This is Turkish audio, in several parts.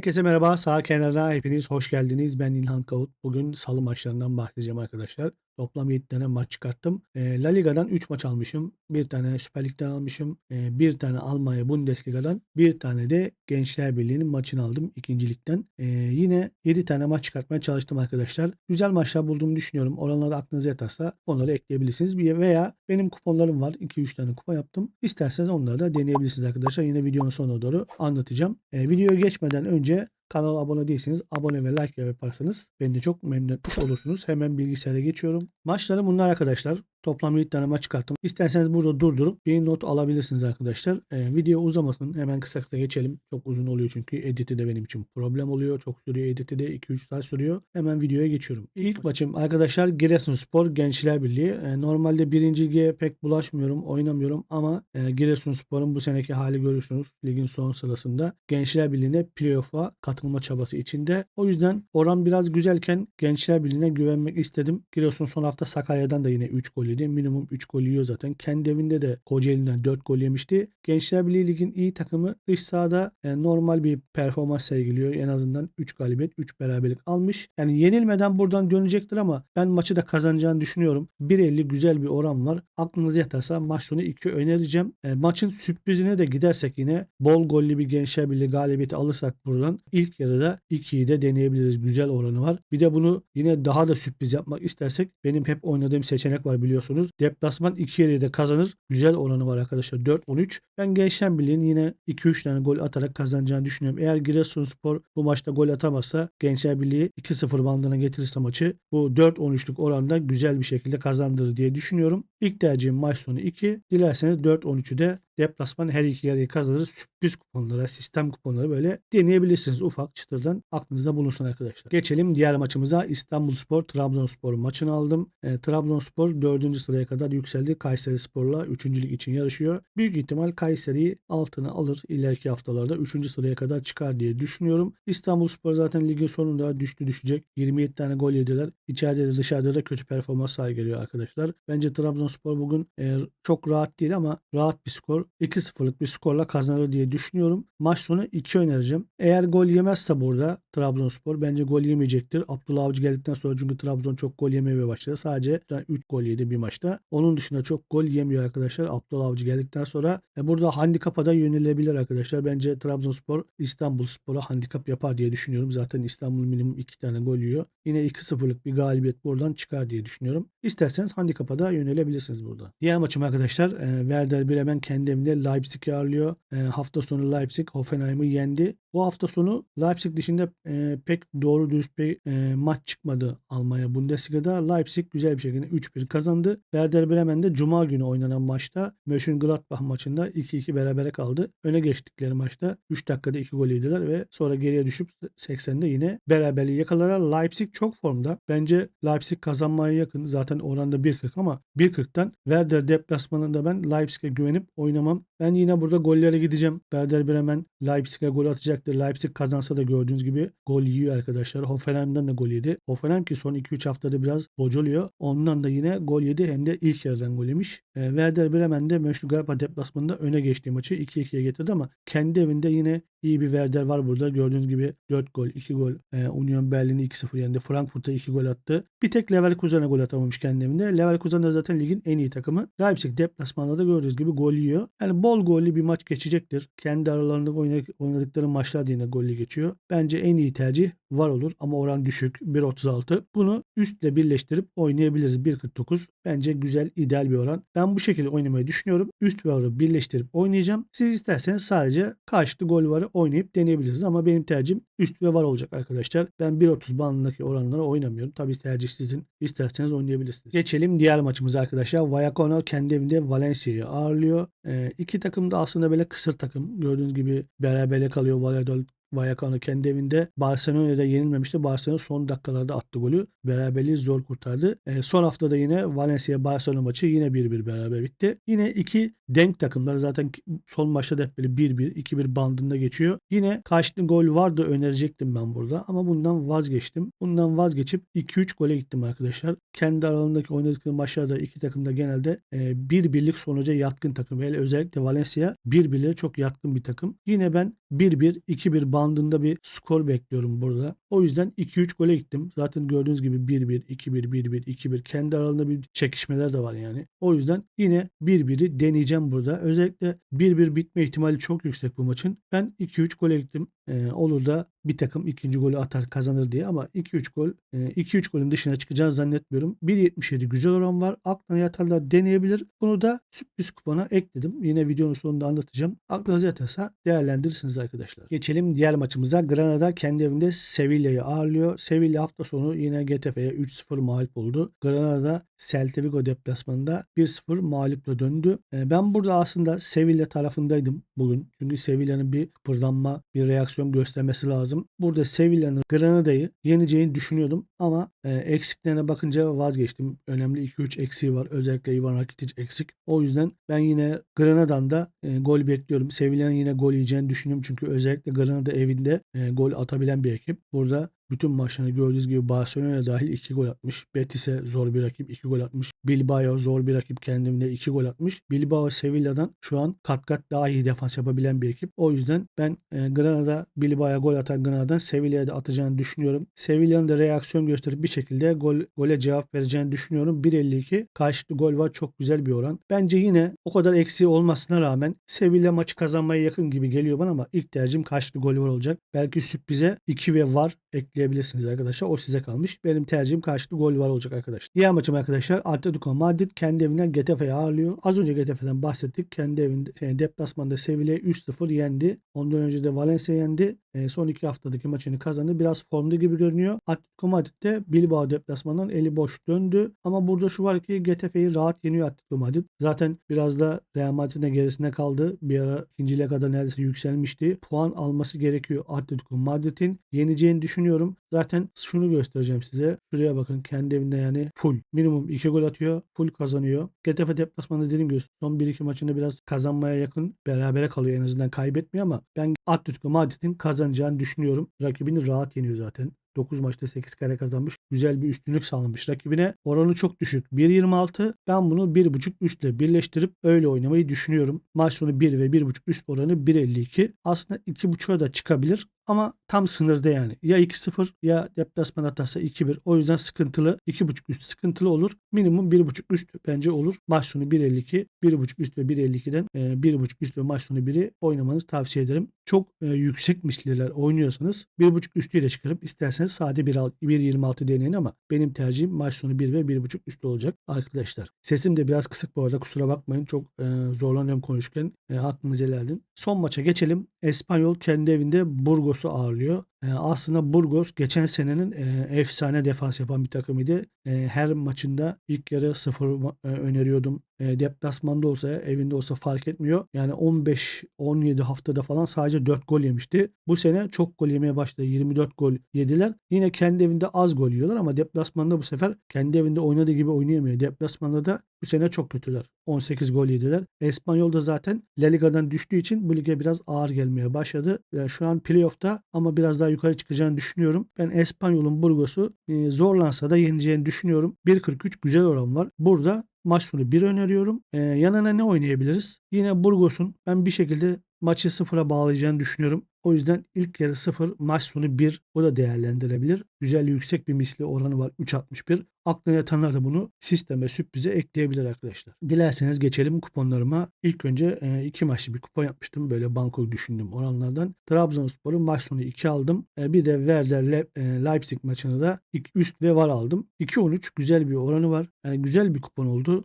Herkese merhaba. Sağ kenarına hepiniz hoş geldiniz. Ben İlhan Kavut. Bugün salı maçlarından bahsedeceğim arkadaşlar. Toplam 7 tane maç çıkarttım. E, La Liga'dan 3 maç almışım. Bir tane Süper Lig'den almışım. E, bir tane Almanya Bundesliga'dan. Bir tane de Gençler Birliği'nin maçını aldım ikincilikten. E, yine 7 tane maç çıkartmaya çalıştım arkadaşlar. Güzel maçlar bulduğumu düşünüyorum. Oranları aklınıza yatarsa onları ekleyebilirsiniz. Veya benim kuponlarım var. 2-3 tane kupa yaptım. İsterseniz onları da deneyebilirsiniz arkadaşlar. Yine videonun sonuna doğru anlatacağım. E, videoya geçmeden önce Kanala abone değilseniz abone ve like yaparsanız beni de çok memnun etmiş olursunuz. Hemen bilgisayara geçiyorum. Maçları bunlar arkadaşlar. Toplam 7 tane maç çıkarttım. İsterseniz burada durdurup bir not alabilirsiniz arkadaşlar. Ee, video uzamasın. Hemen kısa kısa geçelim. Çok uzun oluyor çünkü editi de benim için problem oluyor. Çok sürüyor editi de 2-3 saat sürüyor. Hemen videoya geçiyorum. İlk maçım arkadaşlar Giresunspor Gençler Birliği. Ee, normalde birinci lige pek bulaşmıyorum, oynamıyorum ama e, Giresunspor'un bu seneki hali görüyorsunuz. Ligin son sırasında Gençler Birliği'ne playoff'a katılma çabası içinde. O yüzden oran biraz güzelken Gençler Birliği'ne güvenmek istedim. Giresun son hafta Sakarya'dan da yine 3 gol yedi. Minimum 3 gol yiyor zaten. Kendi evinde de Kocaeli'nden 4 gol yemişti. Gençler Birliği Lig'in iyi takımı dış sahada e, normal bir performans sergiliyor. En azından 3 galibiyet, 3 beraberlik almış. Yani yenilmeden buradan dönecektir ama ben maçı da kazanacağını düşünüyorum. 1.50 güzel bir oran var. Aklınız yatarsa maç sonu 2 önereceğim. E, maçın sürprizine de gidersek yine bol gollü bir Gençler Birliği galibiyeti alırsak buradan ilk yarıda 2'yi de deneyebiliriz. Güzel oranı var. Bir de bunu yine daha da sürpriz yapmak istersek benim hep oynadığım seçenek var biliyorsunuz. Deplasman 2 yeri de kazanır. Güzel oranı var arkadaşlar. 4-13. Ben Gençler Birliği'nin yine 2-3 tane gol atarak kazanacağını düşünüyorum. Eğer Giresunspor bu maçta gol atamazsa Gençler Birliği 2-0 bandına getirirse maçı bu 4-13'lük oranda güzel bir şekilde kazandırır diye düşünüyorum. İlk tercihim maç sonu 2. Dilerseniz 4-13'ü de deplasman her iki yarıyı kazanırız. Sürpriz kuponlara, sistem kuponları böyle deneyebilirsiniz. Ufak çıtırdan aklınızda bulunsun arkadaşlar. Geçelim diğer maçımıza. İstanbulspor Trabzonspor maçını aldım. E, Trabzonspor 4. sıraya kadar yükseldi. Kayseri Spor'la 3. lig için yarışıyor. Büyük ihtimal Kayseri'yi altına alır. İleriki haftalarda 3. sıraya kadar çıkar diye düşünüyorum. İstanbulspor zaten ligin sonunda düştü düşecek. 27 tane gol yediler. İçeride de dışarıda da kötü performans sergiliyor arkadaşlar. Bence Trabzonspor bugün e, çok rahat değil ama rahat bir skor. 2-0'lık bir skorla kazanır diye düşünüyorum. Maç sonu 2 önereceğim. Eğer gol yemezse burada Trabzonspor bence gol yemeyecektir. Abdullah Avcı geldikten sonra çünkü Trabzon çok gol yemeye başladı. Sadece 3 gol yedi bir maçta. Onun dışında çok gol yemiyor arkadaşlar. Abdullah Avcı geldikten sonra e, burada handikapa da yönelebilir arkadaşlar. Bence Trabzonspor İstanbulspor'a handikap yapar diye düşünüyorum. Zaten İstanbul minimum 2 tane gol yiyor. Yine 2-0'lık bir galibiyet buradan çıkar diye düşünüyorum. İsterseniz handikapa da yönelebilirsiniz burada. Diğer maçım arkadaşlar e, Werder Bremen kendi evinde Leipzig'i ağırlıyor. E, hafta sonu Leipzig Hoffenheim'ı yendi. Bu hafta sonu Leipzig dışında e, pek doğru dürüst bir e, maç çıkmadı Almanya Bundesliga'da. Leipzig güzel bir şekilde 3-1 kazandı. Werder Bremen de Cuma günü oynanan maçta Mönchengladbach maçında 2-2 berabere kaldı. Öne geçtikleri maçta 3 dakikada 2 gol yediler ve sonra geriye düşüp 80'de yine beraberliği yakaladılar. Leipzig çok formda. Bence Leipzig kazanmaya yakın. Zaten oranda 1.40 ama 1.40'tan Werder deplasmanında ben Leipzig'e güvenip oynamam. Ben yine burada gollere gideceğim. Werder Bremen Leipzig'e gol atacaktır. Leipzig kazansa da gördüğünüz gibi gol yiyor arkadaşlar. Hoffenheim'den de gol yedi. Hoffenheim ki son 2-3 haftada biraz boculuyor. Ondan da yine gol yedi hem de ilk yarıdan gol yemiş. E, Werder Bremen de Mönchengladbach deplasmanında öne geçtiği maçı 2-2'ye getirdi ama kendi evinde yine iyi bir Werder var burada. Gördüğünüz gibi 4 gol, 2 gol. E, Union Berlin'i 2-0 yendi. Frankfurt'a 2 gol attı. Bir tek Leverkusen'e gol atamamış kendi. Leverkusen de zaten ligin en iyi takımı. Leipzig deplasmanda da gördüğünüz gibi gol yiyor. Yani bol gollü bir maç geçecektir. Kendi aralarında oynadık- oynadıkları maçlar da yine gollü geçiyor. Bence en iyi tercih var olur ama oran düşük 1.36. Bunu üstle birleştirip oynayabiliriz 1.49. Bence güzel ideal bir oran. Ben bu şekilde oynamayı düşünüyorum. Üst ve birleştirip oynayacağım. Siz isterseniz sadece karşılıklı gol varı oynayıp deneyebilirsiniz ama benim tercihim üst ve var olacak arkadaşlar. Ben 1.30 bandındaki oranlara oynamıyorum. Tabii tercih sizin. İsterseniz oynayabilirsiniz. Geçelim diğer maçımıza arkadaşlar. Vallecano kendi evinde Valencia'yı ağırlıyor. Ee, iki takım da aslında böyle kısır takım. Gördüğünüz gibi berabere kalıyor Valladolid Vallecano kendi evinde Barcelona'da yenilmemişti. Barcelona son dakikalarda attı golü. Beraberliği zor kurtardı. E, son haftada yine Valencia Barcelona maçı yine 1-1 beraber bitti. Yine iki denk takımlar zaten son maçta da hep böyle 1-1 2-1 bandında geçiyor. Yine karşılıklı gol vardı önerecektim ben burada ama bundan vazgeçtim. Bundan vazgeçip 2-3 gole gittim arkadaşlar. Kendi aralarındaki oynadıkları maçlarda iki takım da genelde e, bir birlik sonuca yatkın takım. Hele özellikle Valencia bir birliğe çok yatkın bir takım. Yine ben 1-1 2-1 bandında bandında bir skor bekliyorum burada. O yüzden 2-3 gole gittim. Zaten gördüğünüz gibi 1-1, 2-1, 1-1, 2-1 kendi aralarında bir çekişmeler de var yani. O yüzden yine 1-1'i deneyeceğim burada. Özellikle 1-1 bitme ihtimali çok yüksek bu maçın. Ben 2-3 gole gittim. Olur da bir takım ikinci golü atar kazanır diye ama 2-3 gol 2-3 e, golün dışına çıkacağını zannetmiyorum. 1.77 güzel oran var. Aklına yatarlar deneyebilir. Bunu da sürpriz kupona ekledim. Yine videonun sonunda anlatacağım. Aklınıza yatarsa değerlendirirsiniz arkadaşlar. Geçelim diğer maçımıza. Granada kendi evinde Sevilla'yı ağırlıyor. Sevilla hafta sonu yine Getafe'ye 3-0 mağlup oldu. Granada Celta Vigo deplasmanında 1-0 mağluple döndü. Ben burada aslında Sevilla tarafındaydım bugün. Çünkü Sevilla'nın bir kıpırdanma, bir reaksiyon göstermesi lazım. Burada Sevilla'nın Granada'yı yeneceğini düşünüyordum ama e, eksiklerine bakınca vazgeçtim. Önemli 2-3 eksiği var. Özellikle Ivan Rakitic eksik. O yüzden ben yine Granada'dan da e, gol bekliyorum. Sevilla'nın yine gol yiyeceğini düşünüyorum. Çünkü özellikle Granada evinde e, gol atabilen bir ekip. Burada bütün maçlarını gördüğünüz gibi Barcelona dahil 2 gol atmış. Betis'e zor bir rakip 2 gol atmış. Bilbao zor bir rakip kendimde 2 gol atmış. Bilbao Sevilla'dan şu an kat kat daha iyi defans yapabilen bir ekip. O yüzden ben e, Granada Bilbao'ya gol atan Granada'dan Sevilla'ya da atacağını düşünüyorum. Sevilla'nın da reaksiyon gösterip bir şekilde gol gole cevap vereceğini düşünüyorum. 1.52 karşılıklı gol var. Çok güzel bir oran. Bence yine o kadar eksiği olmasına rağmen Sevilla maçı kazanmaya yakın gibi geliyor bana ama ilk tercihim karşılıklı gol var olacak. Belki sürprize 2 ve var ekleyebilirsiniz arkadaşlar. O size kalmış. Benim tercihim karşılıklı gol var olacak arkadaşlar. Diğer maçım arkadaşlar Atletico Madrid kendi evinden Getafe'yi ağırlıyor. Az önce Getafe'den bahsettik. Kendi evinde yani deplasmanda Sevilla'yı 3-0 yendi. Ondan önce de Valencia yendi. E, son iki haftadaki maçını kazandı. Biraz formda gibi görünüyor. Atletico Madrid de Bilbao deplasmandan eli boş döndü. Ama burada şu var ki Getafe'yi rahat yeniyor Atletico Madrid. Zaten biraz da Real Madrid'in gerisinde kaldı. Bir ara ikinciliğe kadar neredeyse yükselmişti. Puan alması gerekiyor Atletico Madrid'in. Yeneceğini düşünüyorum. Zaten şunu göstereceğim size. Şuraya bakın kendi evinde yani full. Minimum 2 gol atıyor. Full kazanıyor. Getafe deplasmanında dediğim gibi son 1-2 maçında biraz kazanmaya yakın. Berabere kalıyor en azından kaybetmiyor ama ben Atletico Madrid'in kazanacağını düşünüyorum. Rakibini rahat yeniyor zaten. 9 maçta 8 kare kazanmış. Güzel bir üstünlük sağlamış rakibine. Oranı çok düşük. 1.26. Ben bunu 1.5 üstle birleştirip öyle oynamayı düşünüyorum. Maç sonu 1 ve 1.5 üst oranı 1.52. Aslında 2.5'a da çıkabilir ama tam sınırda yani. Ya 2-0 ya deplasman atarsa 2-1. O yüzden sıkıntılı. 2.5 üst sıkıntılı olur. Minimum 1.5 üst bence olur. Maç sonu 1.52. 1.5 üst ve 1.52'den e, 1.5 üst ve maç sonu 1'i oynamanızı tavsiye ederim. Çok e, yüksek misliler oynuyorsanız 1.5 üstüyle çıkarıp isterseniz sade 1.26 deneyin ama benim tercihim maç sonu 1 ve 1.5 üstü olacak arkadaşlar. Sesim de biraz kısık bu arada kusura bakmayın. Çok e, zorlanıyorum konuşurken. E, aklınızı helal Son maça geçelim. Espanyol kendi evinde Burgos'u ağırlıyor. E, aslında Burgos geçen senenin e, efsane defans yapan bir takımıydı. E, her maçında ilk yarı sıfır e, öneriyordum. Deplasmanda olsa evinde olsa fark etmiyor. Yani 15-17 haftada falan sadece 4 gol yemişti. Bu sene çok gol yemeye başladı. 24 gol yediler. Yine kendi evinde az gol yiyorlar ama deplasmanda bu sefer kendi evinde oynadığı gibi oynayamıyor. Deplasmanda da bu sene çok kötüler. 18 gol yediler. Espanyol da zaten La Liga'dan düştüğü için bu lige biraz ağır gelmeye başladı. Yani şu an playoff'ta ama biraz daha yukarı çıkacağını düşünüyorum. Ben Espanyol'un Burgos'u e, zorlansa da yeneceğini düşünüyorum. 1.43 güzel oran var. Burada maç sonu 1 öneriyorum. Ee, yanına ne oynayabiliriz? Yine Burgos'un ben bir şekilde maçı sıfıra bağlayacağını düşünüyorum. O yüzden ilk yarı 0, maç sonu 1 o da değerlendirebilir. Güzel yüksek bir misli oranı var 3.61. Aklına yatanlar da bunu sisteme sürprize ekleyebilir arkadaşlar. Dilerseniz geçelim kuponlarıma. İlk önce e, iki maçlı bir kupon yapmıştım. Böyle bankol düşündüm oranlardan. Trabzonspor'un maç sonu 2 aldım. E, bir de Werder Le, e, Leipzig maçını da üst ve var aldım. 2.13 güzel bir oranı var. Yani güzel bir kupon oldu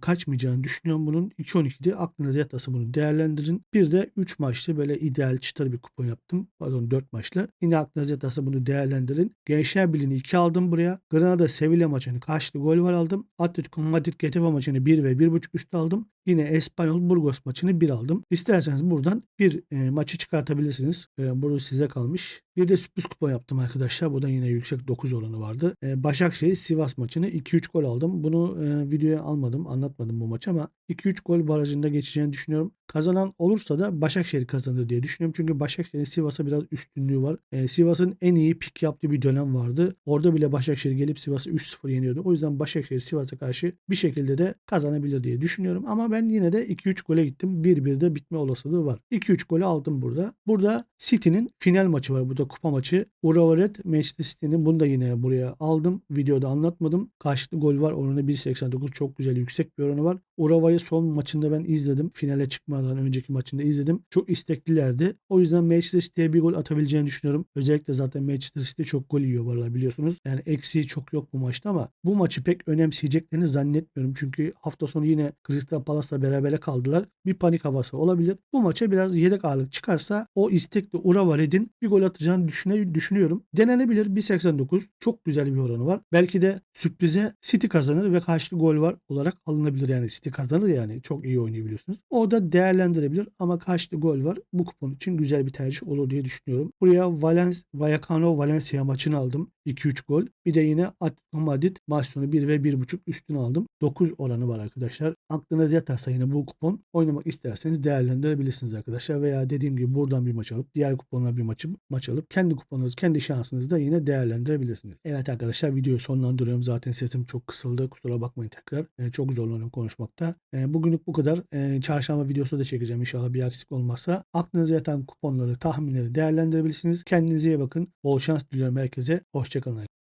kaçmayacağını düşünüyorum bunun. 2.12'de aklınıza yatası bunu değerlendirin. Bir de 3 maçlı böyle ideal çıtır bir kupon yaptım. Pardon 4 maçlı. Yine aklınıza yatası bunu değerlendirin. Gençler Birliği'ni 2 aldım buraya. Granada Sevilla maçını karşılıklı gol var aldım. Atletico Madrid Getafe maçını 1 ve 1.5 üst aldım. Yine Espanyol Burgos maçını 1 aldım. İsterseniz buradan bir e, maçı çıkartabilirsiniz. E, burada size kalmış. Bir de sürpriz kupon yaptım arkadaşlar. Bu da yine yüksek 9 oranı vardı. E, Başakşehir Sivas maçını 2-3 gol aldım. Bunu e, videoya almadım, anlatmadım bu maçı ama 2-3 gol barajında geçeceğini düşünüyorum. Kazanan olursa da Başakşehir kazanır diye düşünüyorum. Çünkü Başakşehir'in Sivas'a biraz üstünlüğü var. Ee, Sivas'ın en iyi pik yaptığı bir dönem vardı. Orada bile Başakşehir gelip Sivas'ı 3-0 yeniyordu. O yüzden Başakşehir Sivas'a karşı bir şekilde de kazanabilir diye düşünüyorum. Ama ben yine de 2-3 gole gittim. 1-1'de bitme olasılığı var. 2-3 golü aldım burada. Burada City'nin final maçı var. Bu kupa maçı. Urawa Red Manchester City'nin bunu da yine buraya aldım. Videoda anlatmadım. Karşılıklı gol var. Oranı 1.89 çok güzel yüksek bir oranı var. Urawa'yı son maçında ben izledim. Finale çıkmadan önceki maçında izledim. Çok isteklilerdi. O yüzden Manchester City'ye bir gol atabileceğini düşünüyorum. Özellikle zaten Manchester City çok gol yiyor bu biliyorsunuz. Yani eksiği çok yok bu maçta ama bu maçı pek önemseyeceklerini zannetmiyorum. Çünkü hafta sonu yine Crystal Palace'la berabere kaldılar. Bir panik havası olabilir. Bu maça biraz yedek ağırlık çıkarsa o istekli Urawa Red'in bir gol atacağını düşüne, düşünüyorum. Denenebilir. 1.89 çok güzel bir oranı var. Belki de sürprize City kazanır ve karşılıklı gol var olarak alınabilir. Yani City kazanır yani çok iyi oynuyor biliyorsunuz. O da değerlendirebilir ama karşılıklı gol var. Bu kupon için güzel bir tercih olur diye düşünüyorum. Buraya Valence, Vallecano Valencia maçını aldım. 2-3 gol. Bir de yine Atletico Madrid maç sonu 1 ve 1.5 üstüne aldım. 9 oranı var arkadaşlar. Aklınız yatarsa yine bu kupon oynamak isterseniz değerlendirebilirsiniz arkadaşlar. Veya dediğim gibi buradan bir maç alıp diğer kuponla bir maçı maç alıp kendi kuponunuz, kendi şansınızı da yine değerlendirebilirsiniz. Evet arkadaşlar videoyu sonlandırıyorum. Zaten sesim çok kısıldı. Kusura bakmayın tekrar. Ee, çok zorlanıyorum konuşmakta. Ee, bugünlük bu kadar. Ee, çarşamba videosu da çekeceğim inşallah bir aksilik olmazsa. Aklınıza yatan kuponları, tahminleri değerlendirebilirsiniz. Kendinize iyi bakın. Bol şans diliyorum herkese. Hoşçakalın.